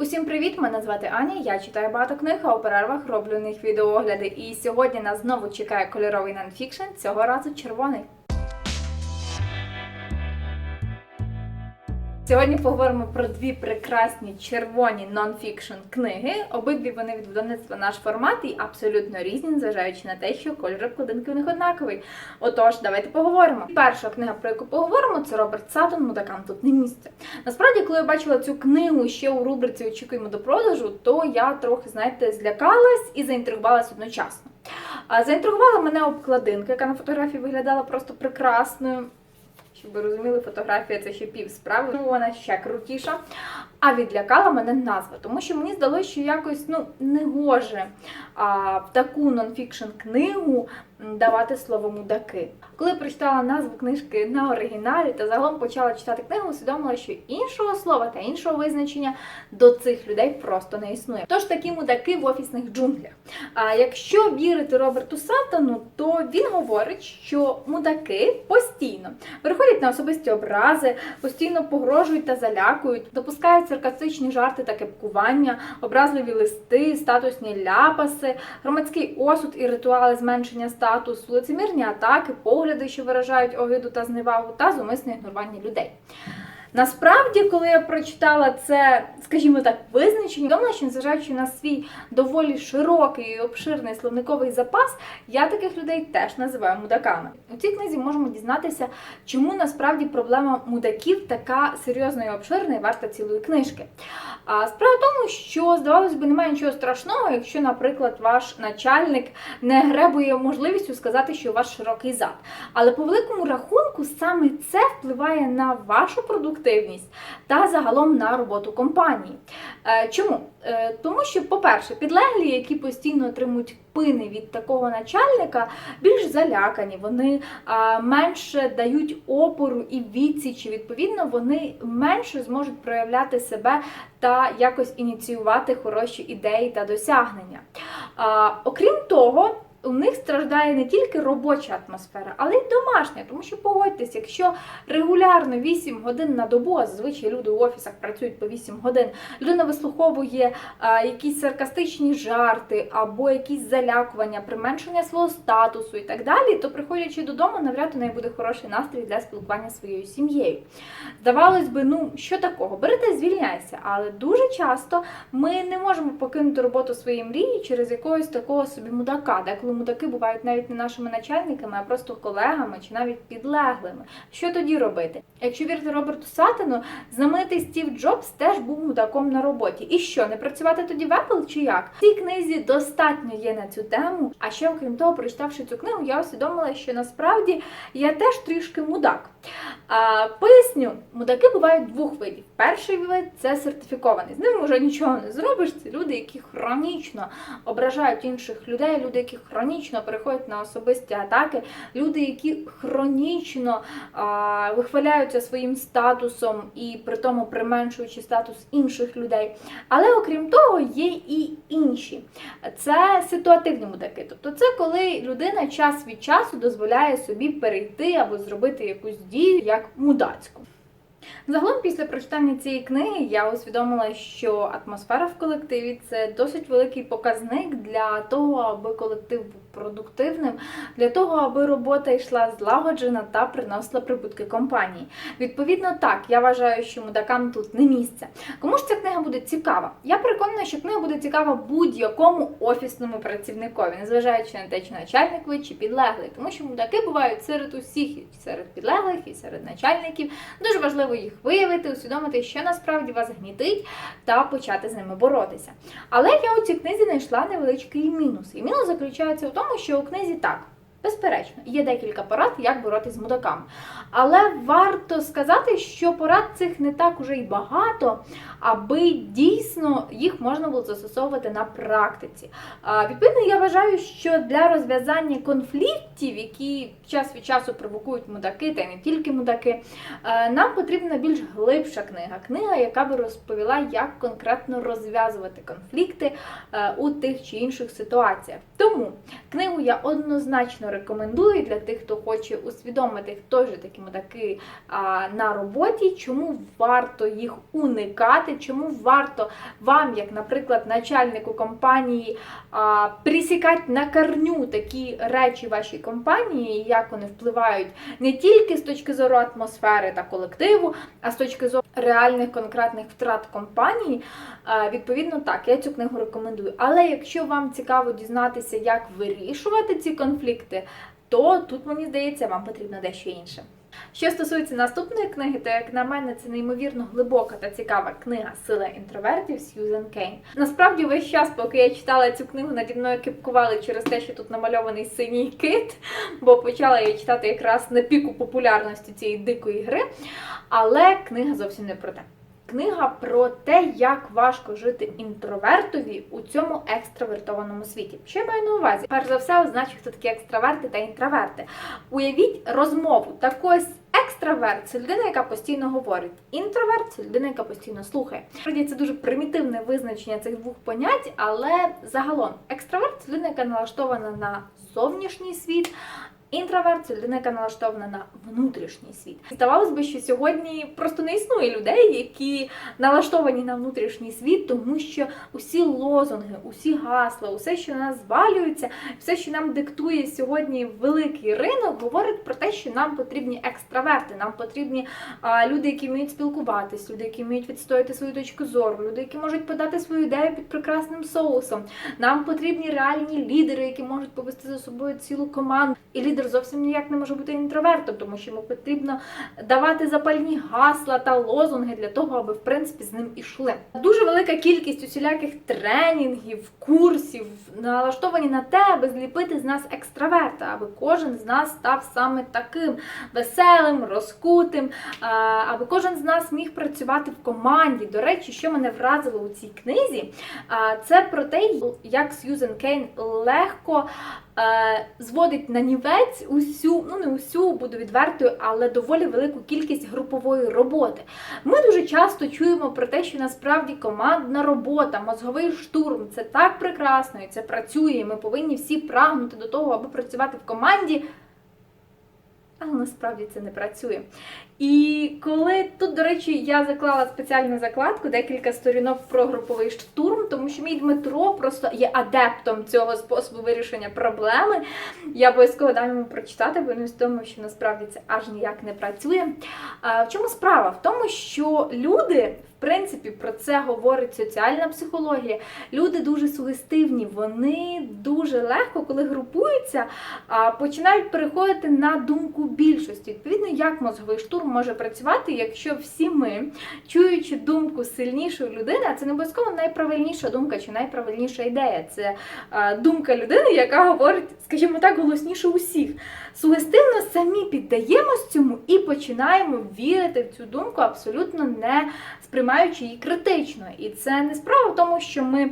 Усім привіт! Мене звати Аня. Я читаю багато книг, а у перервах роблю них відеоогляди. І сьогодні нас знову чекає кольоровий нонфікшн, цього разу червоний. Сьогодні поговоримо про дві прекрасні червоні нонфікшн книги. Обидві вони від видавництва наш формат і абсолютно різні, незважаючи на те, що кольор обкладинки у них однаковий. Отож, давайте поговоримо. Перша книга, про яку поговоримо, це Роберт Саттон «Мудакам тут не місце. Насправді, коли я бачила цю книгу ще у рубриці Очікуємо до продажу, то я трохи, знаєте, злякалась і заінтригувалась одночасно. Заінтригувала мене обкладинка, яка на фотографії виглядала просто прекрасною. Щоб ви розуміли, фотографія це ще пів справи, ну вона ще крутіша. А відлякала мене назва, тому що мені здалося, що якось ну не гоже а, в таку нонфікшн книгу давати слово мудаки. Коли прочитала назву книжки на оригіналі та загалом почала читати книгу, усвідомила, що іншого слова та іншого визначення до цих людей просто не існує. Тож такі мудаки в офісних джунглях. А якщо вірити Роберту Саттону, то він говорить, що мудаки постійно переходять на особисті образи, постійно погрожують та залякують, допускають саркастичні жарти та кепкування, образливі листи, статусні ляпаси, громадський осуд і ритуали зменшення статусу, лицемірні атаки, погляди, що виражають огиду та зневагу, та зумисне ігнорування людей. Насправді, коли я прочитала це, скажімо так, визначення, думала, що незважаючи на свій доволі широкий і обширний словниковий запас, я таких людей теж називаю мудаками. У цій книзі можемо дізнатися, чому насправді проблема мудаків така серйозна і обширна і варта цілої книжки. А справа в тому, що здавалось би, немає нічого страшного, якщо, наприклад, ваш начальник не гребує можливістю сказати, що у вас широкий зад. Але по великому рахунку саме це впливає на вашу продуктивність та загалом на роботу компанії. Е, Чому? Е, Тому що, по-перше, підлеглі, які постійно отримують пини від такого начальника, більш залякані, вони менше дають опору і відсічі. Відповідно, вони менше зможуть проявляти себе та якось ініціювати хороші ідеї та досягнення. Окрім того, у них страждає не тільки робоча атмосфера, але й домашня. Тому що погодьтесь, якщо регулярно 8 годин на добу, а зазвичай люди в офісах працюють по 8 годин, людина вислуховує а, якісь саркастичні жарти або якісь залякування, применшення свого статусу і так далі, то приходячи додому, навряд у неї буде хороший настрій для спілкування зі своєю сім'єю. Здавалось би, ну що такого? Бери та звільняйся, але дуже часто ми не можемо покинути роботу своєї мрії через якогось такого собі мудака, деколи мудаки бувають навіть не нашими начальниками, а просто колегами чи навіть підлеглими. Що тоді робити? Якщо вірити Роберту Саттону, знаменитий Стів Джобс теж був мудаком на роботі. І що, не працювати тоді в Apple чи як? В цій книзі достатньо є на цю тему. А ще, окрім того, прочитавши цю книгу, я усвідомила, що насправді я теж трішки мудак. А, поясню, мудаки бувають двох видів. Перший вид це сертифікований. З ним вже нічого не зробиш. Це люди, які хронічно ображають інших людей, люди, які хронічно переходять на особисті атаки, люди, які хронічно а, вихваляються своїм статусом і при тому применшуючи статус інших людей. Але окрім того, є і інші. Це ситуативні мудаки. Тобто, це коли людина час від часу дозволяє собі перейти або зробити якусь дію як мудацьку. Загалом, після прочитання цієї книги, я усвідомила, що атмосфера в колективі це досить великий показник для того, аби колектив продуктивним, для того, аби робота йшла злагоджена та приносила прибутки компанії. Відповідно, так, я вважаю, що мудакам тут не місце. Кому ж ця книга буде цікава? Я переконана, що книга буде цікава будь-якому офісному працівникові, незважаючи на те, чи начальник ви, чи підлеглий, тому що мудаки бувають серед усіх, і серед підлеглих, і серед начальників. Дуже важливо їх виявити, усвідомити, що насправді вас гнітить, та почати з ними боротися. Але я у цій книзі знайшла невеличкий мінус. І мінус заключається в тому, що у книзі так. Безперечно, є декілька порад, як боротися з мудаками. Але варто сказати, що порад цих не так уже й багато, аби дійсно їх можна було застосовувати на практиці. Відповідно, я вважаю, що для розв'язання конфліктів, які час від часу провокують мудаки, та й не тільки мудаки, е, нам потрібна більш глибша книга. Книга, яка би розповіла, як конкретно розв'язувати конфлікти е, у тих чи інших ситуаціях. Тому книгу я однозначно рекомендую для тих, хто хоче усвідомити, хто ж такі мудаки на роботі, чому варто їх уникати, чому варто вам, як, наприклад, начальнику компанії, присікати на корню такі речі вашій компанії, як вони впливають не тільки з точки зору атмосфери та колективу, а з точки зору реальних конкретних втрат компанії. Відповідно, так, я цю книгу рекомендую. Але якщо вам цікаво дізнатися, як вирішувати ці конфлікти, то тут, мені здається, вам потрібно дещо інше. Що стосується наступної книги, то як на мене це неймовірно глибока та цікава книга Сила інтровертів Сьюзен Кейн. Насправді весь час, поки я читала цю книгу, наді мною кипкували через те, що тут намальований синій кит, бо почала я читати якраз на піку популярності цієї дикої гри. Але книга зовсім не про те. Книга про те, як важко жити інтровертові у цьому екстравертованому світі. Що я маю на увазі? Перш за все, означу, хто такі екстраверти та інтроверти. Уявіть розмову. Так ось екстраверт це людина, яка постійно говорить. Інтроверт це людина, яка постійно слухає. Справді це дуже примітивне визначення цих двох понять, але загалом екстраверт це людина, яка налаштована на зовнішній світ. Інтроверт це людина, яка налаштована на внутрішній світ. Здавалось би, що сьогодні просто не існує людей, які налаштовані на внутрішній світ, тому що усі лозунги, усі гасла, усе, що на нас звалюється, все, що нам диктує сьогодні великий ринок, говорить про те, що нам потрібні екстраверти, нам потрібні а, люди, які вміють спілкуватись, люди, які вміють відстояти свою точку зору, люди, які можуть подати свою ідею під прекрасним соусом. Нам потрібні реальні лідери, які можуть повести за собою цілу команду. І лідер зовсім ніяк не може бути інтровертом, тому що йому потрібно давати запальні гасла та лозунги для того, аби в принципі з ним ішли. Дуже велика кількість усіляких тренінгів, курсів налаштовані на те, аби зліпити з нас екстраверта, аби кожен з нас став саме таким веселим, розкутим, аби кожен з нас міг працювати в команді. До речі, що мене вразило у цій книзі, це про те, як Сьюзен Кейн легко зводить на нівець усю, ну не усю, буду відвертою, але доволі велику кількість групової роботи. Ми дуже часто чуємо про те, що насправді командна робота, мозговий штурм це так прекрасно і це працює. і Ми повинні всі прагнути до того, аби працювати в команді. Але насправді це не працює. І коли тут, до речі, я заклала спеціальну закладку, декілька сторінок про груповий штурм, тому що мій Дмитро просто є адептом цього способу вирішення проблеми. Я обов'язково дам йому прочитати, бо він з тому, що насправді це аж ніяк не працює. А в чому справа? В тому, що люди. Принципі, про це говорить соціальна психологія. Люди дуже сугестивні, вони дуже легко, коли групуються, починають переходити на думку більшості. Відповідно, як мозговий штурм може працювати, якщо всі ми, чуючи думку сильнішої людини, а це не обов'язково найправильніша думка чи найправильніша ідея. Це думка людини, яка говорить, скажімо так, голосніше усіх. Сугестивно самі піддаємось цьому і починаємо вірити в цю думку, абсолютно не сприймаючи її критично. І це не справа в тому, що ми.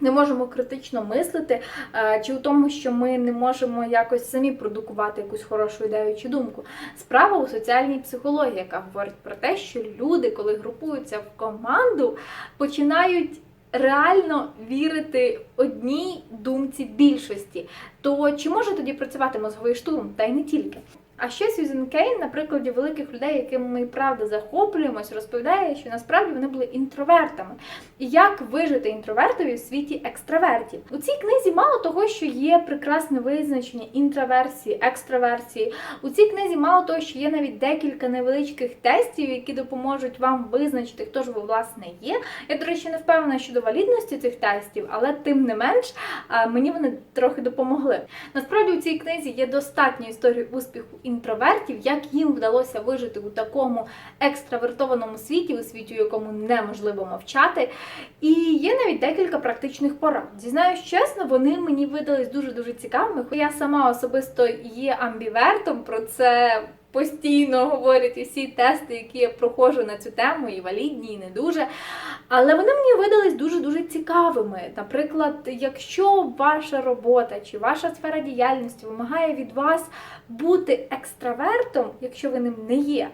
Не можемо критично мислити, е, чи у тому, що ми не можемо якось самі продукувати якусь хорошу ідею чи думку. Справа у соціальній психології, яка говорить про те, що люди, коли групуються в команду, починають реально вірити одній думці більшості. То чи може тоді працювати мозговий штурм? Та й не тільки. А ще Сьюзен Кейн, на прикладі великих людей, якими ми правда захоплюємось, розповідає, що насправді вони були інтровертами. І як вижити інтровертові в світі екстравертів. У цій книзі мало того, що є прекрасне визначення інтроверсії, екстраверсії. У цій книзі мало того, що є навіть декілька невеличких тестів, які допоможуть вам визначити, хто ж ви власне є. Я, до речі, не впевнена щодо валідності цих тестів, але тим не менш мені вони трохи допомогли. Насправді у цій книзі є достатньо історій успіху інтровертів, як їм вдалося вижити у такому екстравертованому світі, у світі, у якому неможливо мовчати. І є навіть декілька практичних порад. Зізнаюсь чесно, вони мені видались дуже-дуже цікавими. Я сама особисто є амбівертом, про це постійно говорять усі тести, які я проходжу на цю тему, і валідні, і не дуже. Але вони мені видались дуже-дуже цікавими. Наприклад, якщо ваша робота чи ваша сфера діяльності вимагає від вас бути екстравертом, якщо ви ним не є,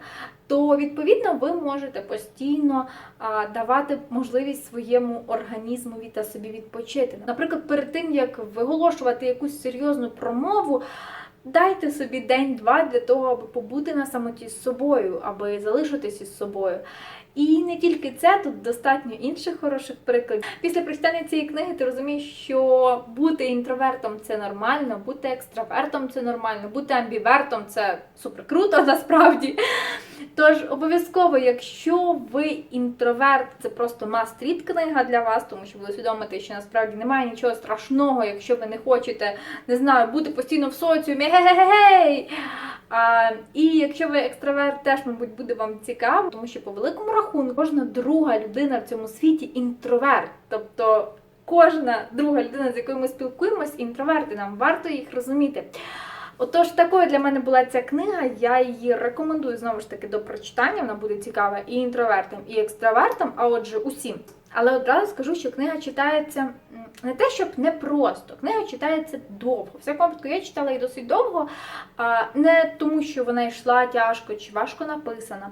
то відповідно ви можете постійно а, давати можливість своєму організмові та собі відпочити. Наприклад, перед тим як виголошувати якусь серйозну промову. Дайте собі день-два для того, аби побути на самоті з собою, аби залишитись із собою. І не тільки це, тут достатньо інших хороших прикладів. Після прочитання цієї книги ти розумієш, що бути інтровертом це нормально, бути екстравертом це нормально, бути амбівертом це супер круто насправді. Тож обов'язково, якщо ви інтроверт, це просто мастріт книга для вас, тому що ви усвідомите, що насправді немає нічого страшного, якщо ви не хочете, не знаю, бути постійно в соціумі, ге-ге-гей! А, і якщо ви екстраверт, теж, мабуть, буде вам цікаво, тому що по великому рахунку кожна друга людина в цьому світі інтроверт. Тобто кожна друга людина, з якою ми спілкуємось, інтроверти, нам варто їх розуміти. Отож, такою для мене була ця книга. Я її рекомендую знову ж таки до прочитання. Вона буде цікава і інтровертам, і екстравертам, а отже, усім. Але одразу скажу, що книга читається не те, щоб не просто, книга читається довго. Всякому випадку я читала її досить довго, не тому, що вона йшла тяжко чи важко написана,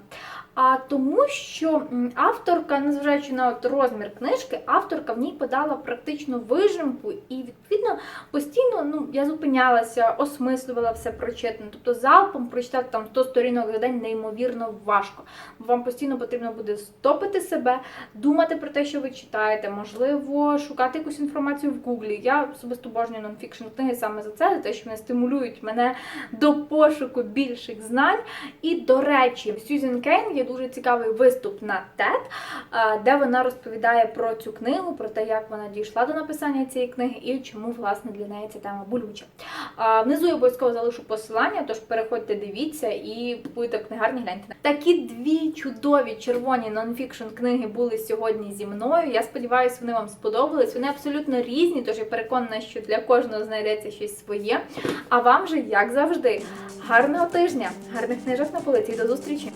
а тому, що авторка, незважаючи на от розмір книжки, авторка в ній подала практичну вижимку, і відповідно постійно ну, я зупинялася, осмислювала все прочитане. Тобто залпом прочитати там 100 сторінок за день неймовірно важко. Вам постійно потрібно буде стопити себе, думати про те, що ви читаєте, можливо, шукати якусь інформацію в Гуглі. Я особисто обожнюю нонфікшн книги саме за це, за те, що вони стимулюють мене до пошуку більших знань. І, до речі, Сьюзен Кейн є дуже цікавий виступ на TED, де вона розповідає про цю книгу, про те, як вона дійшла до написання цієї книги і чому власне для неї ця тема болюча. Внизу я обов'язково залишу посилання, тож переходьте, дивіться і будете в книгарні гляньте. Такі дві чудові червоні нонфікшн книги були сьогодні зі мною. Я сподіваюся, вони вам сподобались. Вони абсолютно різні, тож я переконана, що для кожного знайдеться щось своє. А вам же, як завжди, гарного тижня, гарних книжок на полиці. До зустрічі!